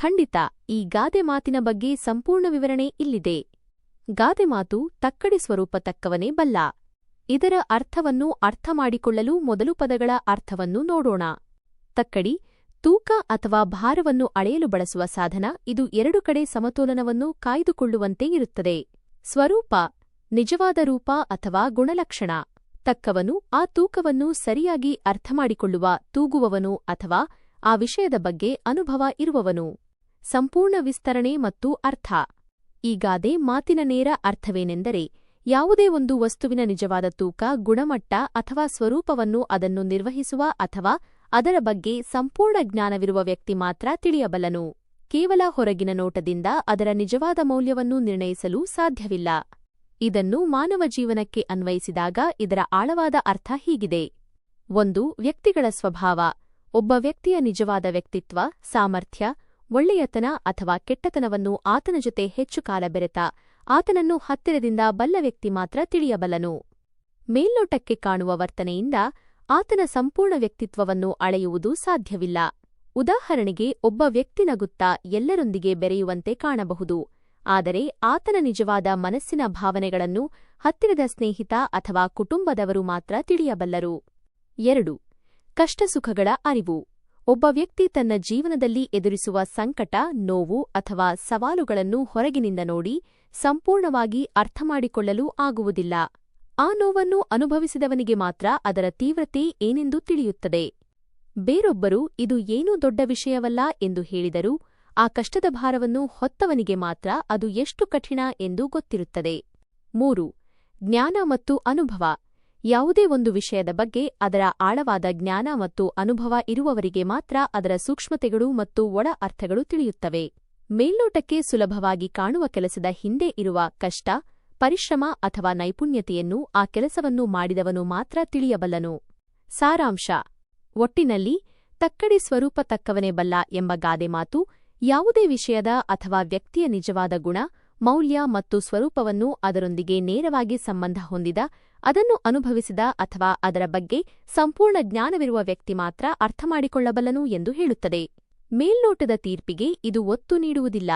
ಖಂಡಿತ, ಈ ಗಾದೆ ಮಾತಿನ ಬಗ್ಗೆ ಸಂಪೂರ್ಣ ವಿವರಣೆ ಇಲ್ಲಿದೆ. ಗಾದೆ ಮಾತು ತಕ್ಕಡಿ ಸ್ವರೂಪ ತಕ್ಕವನೇ ಬಲ್ಲ. ಇದರ ಅರ್ಥವನ್ನು ಅರ್ಥಮಾಡಿಕೊಳ್ಳಲು ಮೊದಲು ಪದಗಳ ಅರ್ಥವನ್ನು ನೋಡೋಣ. ತಕ್ಕಡಿ, ತೂಕ ಅಥವಾ ಭಾರವನ್ನು ಅಳೆಯಲು ಬಳಸುವ ಸಾಧನ ಇದು ಎರಡು ಕಡೆ ಸಮತೋಲನವನ್ನು ಕಾಯ್ದುಕೊಳ್ಳುವಂತೆ ಇರುತ್ತದೆ. ಸ್ವರೂಪ, ನಿಜವಾದ ರೂಪ ಅಥವಾ ಗುಣಲಕ್ಷಣ. ತಕ್ಕವನು ಆ ತೂಕವನ್ನು ಸರಿಯಾಗಿ ಅರ್ಥಮಾಡಿಕೊಳ್ಳುವ ತೂಗುವವನು ಅಥವಾ ಆ ವಿಷಯದ ಬಗ್ಗೆ ಅನುಭವ ಇರುವವನು. ಸಂಪೂರ್ಣ ವಿಸ್ತರಣೆ ಮತ್ತು ಅರ್ಥ. ಈ ಗಾದೆ ಮಾತಿನ ನೇರ ಅರ್ಥವೇನೆಂದರೆ, ಯಾವುದೇ ಒಂದು ವಸ್ತುವಿನ ನಿಜವಾದ ತೂಕ, ಗುಣಮಟ್ಟ ಅಥವಾ ಸ್ವರೂಪವನ್ನು ಅದನ್ನು ನಿರ್ವಹಿಸುವ ಅಥವಾ ಅದರ ಬಗ್ಗೆ ಸಂಪೂರ್ಣ ಜ್ಞಾನವಿರುವ ವ್ಯಕ್ತಿ ಮಾತ್ರ ತಿಳಿಯಬಲ್ಲನು. ಕೇವಲ ಹೊರಗಿನ ನೋಟದಿಂದ ಅದರ ನಿಜವಾದ ಮೌಲ್ಯವನ್ನು ನಿರ್ಣಯಿಸಲು ಸಾಧ್ಯವಿಲ್ಲ. ಇದನ್ನು ಮಾನವ ಜೀವನಕ್ಕೆ ಅನ್ವಯಿಸಿದಾಗ ಇದರ ಆಳವಾದ ಅರ್ಥ ಹೀಗಿದೆ. ಒಂದು ವ್ಯಕ್ತಿಗಳ ಸ್ವಭಾವ, ಒಬ್ಬ ವ್ಯಕ್ತಿಯ ನಿಜವಾದ ವ್ಯಕ್ತಿತ್ವ, ಸಾಮರ್ಥ್ಯ ಒಳ್ಳೆಯತನ ಅಥವಾ ಕೆಟ್ಟತನವನ್ನು ಆತನ ಜೊತೆ ಹೆಚ್ಚು ಕಾಲ ಬೆರೆತ ಆತನನ್ನು ಹತ್ತಿರದಿಂದ ಬಲ್ಲ ವ್ಯಕ್ತಿ ಮಾತ್ರ ತಿಳಿಯಬಲ್ಲನು. ಮೇಲ್ನೋಟಕ್ಕೆ ಕಾಣುವ ವರ್ತನೆಯಿಂದ ಆತನ ಸಂಪೂರ್ಣ ವ್ಯಕ್ತಿತ್ವವನ್ನು ಅಳೆಯುವುದು ಸಾಧ್ಯವಿಲ್ಲ. ಉದಾಹರಣೆಗೆ, ಒಬ್ಬ ವ್ಯಕ್ತಿ ನಗುತ್ತಾ ಎಲ್ಲರೊಂದಿಗೆ ಬೆರೆಯುವಂತೆ ಕಾಣಬಹುದು, ಆದರೆ ಆತನ ನಿಜವಾದ ಮನಸ್ಸಿನ ಭಾವನೆಗಳನ್ನು ಹತ್ತಿರದ ಸ್ನೇಹಿತ ಅಥವಾ ಕುಟುಂಬದವರು ಮಾತ್ರ ತಿಳಿಯಬಲ್ಲರು. ಎರಡು, ಕಷ್ಟಸುಖಗಳ ಅರಿವು. ಒಬ್ಬ ವ್ಯಕ್ತಿ ತನ್ನ ಜೀವನದಲ್ಲಿ ಎದುರಿಸುವ ಸಂಕಟ, ನೋವು ಅಥವಾ ಸವಾಲುಗಳನ್ನು ಹೊರಗಿನಿಂದ ನೋಡಿ ಸಂಪೂರ್ಣವಾಗಿ ಅರ್ಥಮಾಡಿಕೊಳ್ಳಲು ಆಗುವುದಿಲ್ಲ. ಆ ನೋವನ್ನು ಅನುಭವಿಸಿದವನಿಗೆ ಮಾತ್ರ ಅದರ ತೀವ್ರತೆ ಏನೆಂದು ತಿಳಿಯುತ್ತದೆ. ಬೇರೊಬ್ಬರು ಇದು ಏನೂ ದೊಡ್ಡ ವಿಷಯವಲ್ಲ ಎಂದು ಹೇಳಿದರೂ ಆ ಕಷ್ಟದ ಭಾರವನ್ನು ಹೊತ್ತವನಿಗೆ ಮಾತ್ರ ಅದು ಎಷ್ಟು ಕಠಿಣ ಎಂದು ಗೊತ್ತಿರುತ್ತದೆ. ಮೂರು, ಜ್ಞಾನ ಮತ್ತು ಅನುಭವ. ಯಾವುದೇ ಒಂದು ವಿಷಯದ ಬಗ್ಗೆ ಅದರ ಆಳವಾದ ಜ್ಞಾನ ಮತ್ತು ಅನುಭವ ಇರುವವರಿಗೆ ಮಾತ್ರ ಅದರ ಸೂಕ್ಷ್ಮತೆಗಳು ಮತ್ತು ಒಳ ಅರ್ಥಗಳು ತಿಳಿಯುತ್ತವೆ. ಮೇಲ್ನೋಟಕ್ಕೆ ಸುಲಭವಾಗಿ ಕಾಣುವ ಕೆಲಸದ ಹಿಂದೆ ಇರುವ ಕಷ್ಟ, ಪರಿಶ್ರಮ ಅಥವಾ ನೈಪುಣ್ಯತೆಯನ್ನು ಆ ಕೆಲಸವನ್ನು ಮಾಡಿದವನು ಮಾತ್ರ ತಿಳಿಯಬಲ್ಲನು. ಸಾರಾಂಶ, ಒಟ್ಟಿನಲ್ಲಿ ತಕ್ಕಡಿ ಸ್ವರೂಪ ತಕ್ಕವನೇ ಬಲ್ಲ ಎಂಬ ಗಾದೆ ಮಾತು ಯಾವುದೇ ವಿಷಯದ ಅಥವಾ ವ್ಯಕ್ತಿಯ ನಿಜವಾದ ಗುಣ ಮೌಲ್ಯ ಮತ್ತು ಸ್ವರೂಪವನ್ನು ಅದರೊಂದಿಗೆ ನೇರವಾಗಿ ಸಂಬಂಧ ಹೊಂದಿದ, ಅದನ್ನು ಅನುಭವಿಸಿದ ಅಥವಾ ಅದರ ಬಗ್ಗೆ ಸಂಪೂರ್ಣ ಜ್ಞಾನವಿರುವ ವ್ಯಕ್ತಿ ಮಾತ್ರ ಅರ್ಥಮಾಡಿಕೊಳ್ಳಬಲ್ಲನು ಎಂದು ಹೇಳುತ್ತದೆ. ಮೇಲ್ನೋಟದ ತೀರ್ಪಿಗೆ ಇದು ಒತ್ತು ನೀಡುವುದಿಲ್ಲ.